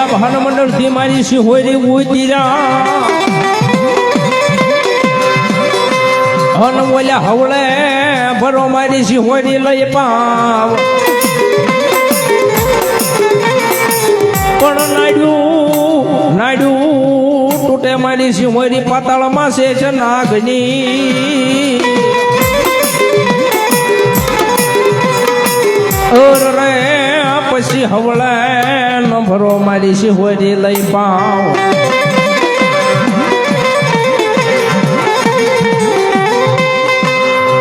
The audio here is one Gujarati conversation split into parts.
આ ભાન મંડળથી મારી સિંહોરી ઉતીરા હન બોલ્યા, હવળે ભરો મારી સિંહોરી લઈ પાવ. પણ નાડ્યું નાડ્યું તૂટે મારી સિંહોરી પાતાળમાં છે છે નાગની ઓર રે પછી હવળે ન ભરો મારી સિંહોરી લઈ પાવ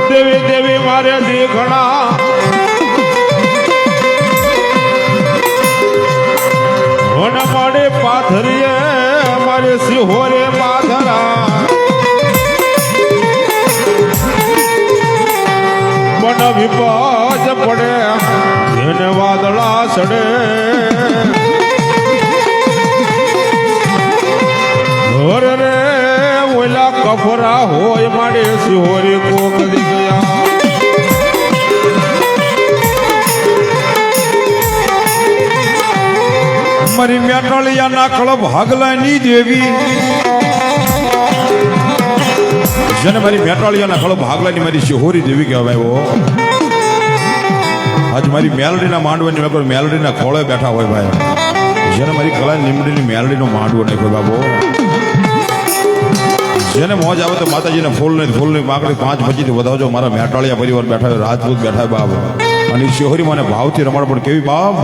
દેવી દેવી, મારે દીખણા વન માડે પાથરીએ મારે સિંહોરે પાથરા. મન વિપજ પડે વાદળા સડે ઘર રે ઓલા કફરા હોય માડે સિહોરી કોક દી ગયા. મારી મેટોલિયાના કળ ભાગલાની દેવી. જેને મારી મેટાળિયાના કળ ભાગલાની મારી શિહોરી દેવી કહેવાય આજ મારી મેલડીના માંડવાની વગર મેલડીના ખોળે બેઠા હોય ભાઈ. જેને મારી કલા લીમડીની મેલડીનો માંડવો નાખ્યો બાબો જેને મોજ આવે તો માતાજીને ફૂલ નહીં ફૂલ નહીં માગણી પાંચ પચીથી વધાવજો. મારા મેટાળિયા પરિવાર બેઠા રાજપૂત બેઠા બાપ. અને ઈ શિહોરી મને ભાવથી રમાડ પણ કેવી બાપ.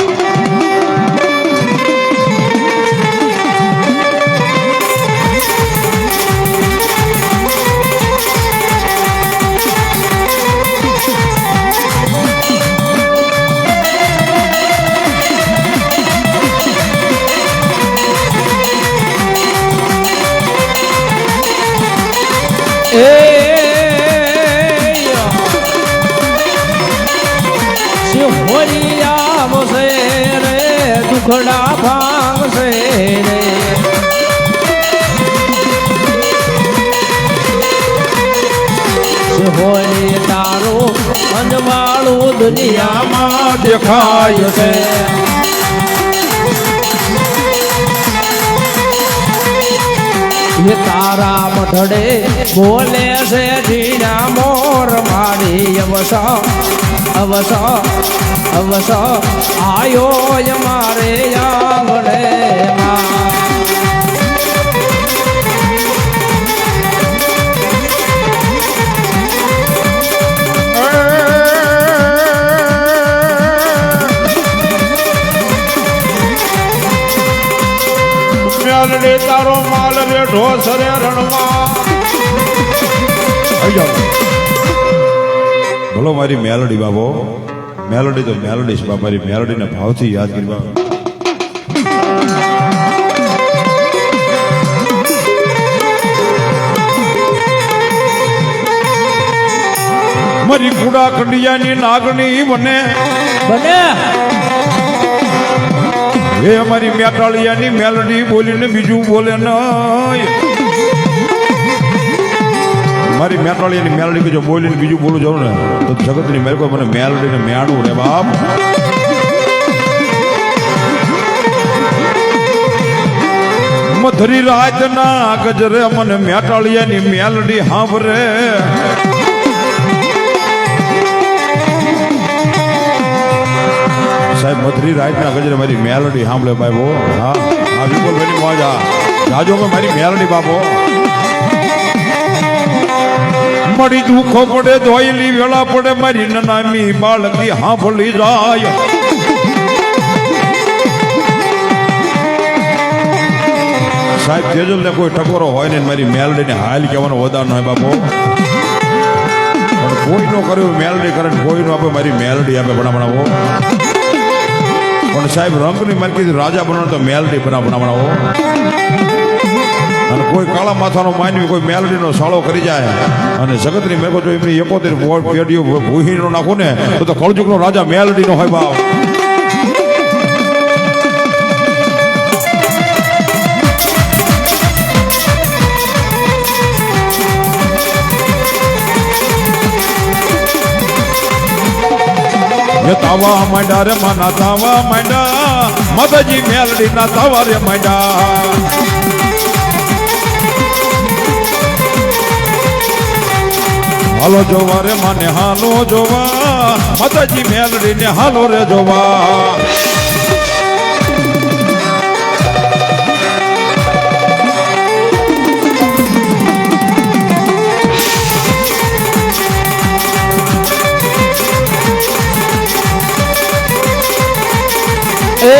દુખડા ભાંગશે રે હોય તારો અજવાળું દુનિયામાં દેખાય છે? તારા મઢડે બોલે છે ઢીણા મોર મારી અવસ. અવસ અવસ આયો મારે મેલડી તારો માલ રેઢો સરે રણમાં. બોલો મારી મેલોડી બાબો. મેલોડી તો મેલોડી છે બાબા મારી મેલડીને ભાવથી યાદ કરી બાબા મારી કુડા કંડિયાની નાગણી બને. બને. એ અમારી મેટાળિયાની મેલડી બોલીને બીજું બોલે નહીં. મારી મેટાળિયાની મેલડી કે જો બોલીને બીજું બોલું જાઉં ને તો જગતની મેરે કોઈ મને મેલડીને મેળવું રે બાપ. મધરી રાતના ગજરે મને મેટાળિયાની મેલડી હાંભરે. સાહેબ મધરી રાતના ગજરે મારી મેલડી સાંભળે બાબો હા હા વિપુલ ભાઈની મોજ જાજો મારી મેલડી બાબો મળી દુખો પડે, ધોયેલી વેળા પડે, મારી નામી બાળકી હાંભળી જાય. સાહેબ તેજલ ને કોઈ ટકોરો હોય ને મારી મેલડી ને હાલ કહેવાનો વધાર ન હોય બાપો. કોઈનો કર્યું મેલડી કરે ને કોઈનો આપે, મારી મેલડી આપે ભણા ભણાવો પણ સાહેબ, રંગની માર્કેટ રાજા બનાવો તો મેલડી બના બનાવો અને કોઈ કાળા માથાનો માનવી, કોઈ મેલડીનો સાળો કરી જાય. અને જગતની મેં જો એમની એકોતેર પેઢીઓ ભૂહીનો નાખો ને, તો તો કળજુગનો રાજા મેલડીનો હોય બાપ. તાવા માંડ્યા રે માના તાવા માંડ્યા, માતાજી મેલડી ના તાવા રે માંડ્યા. હાલો જોવા રે મને હાલો જોવા. માતાજી મેલડી ને હાલો રે જોવા. એ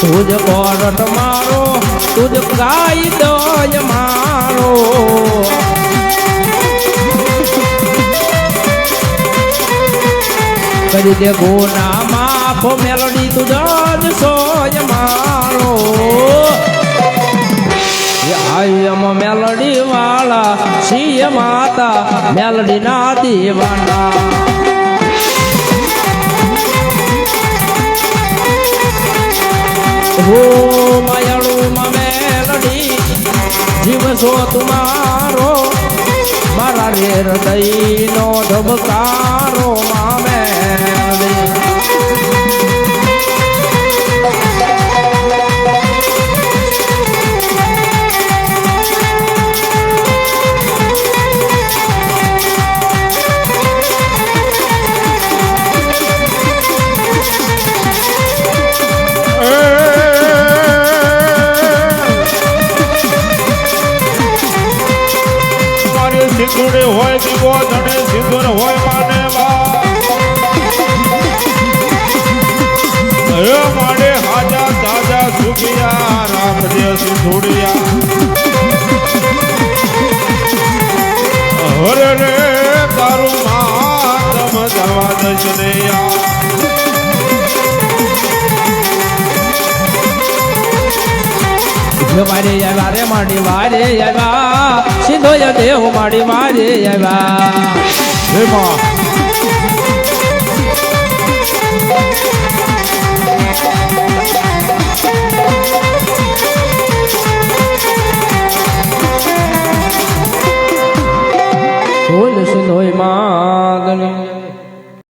તુજ કોરટ મારો તુજ ગાઈ દોજ મારો. કરી દે ગોના માફ મેલડી, તુજ જ સોય મારો. આયમ મેલડી વાળા સિંહ માતા મેલડી ના દીવાના. હો માયાળું હૃદયનો ધબકારો ધણે સિંદુર હોય માને હે માડે હાજા તાજા સુખિયા રામજે સિંધુડિયા. મારે આવ્યા રે માડી વારે આવ્યા. સીધો દેવ માડી મારે આવ્યા.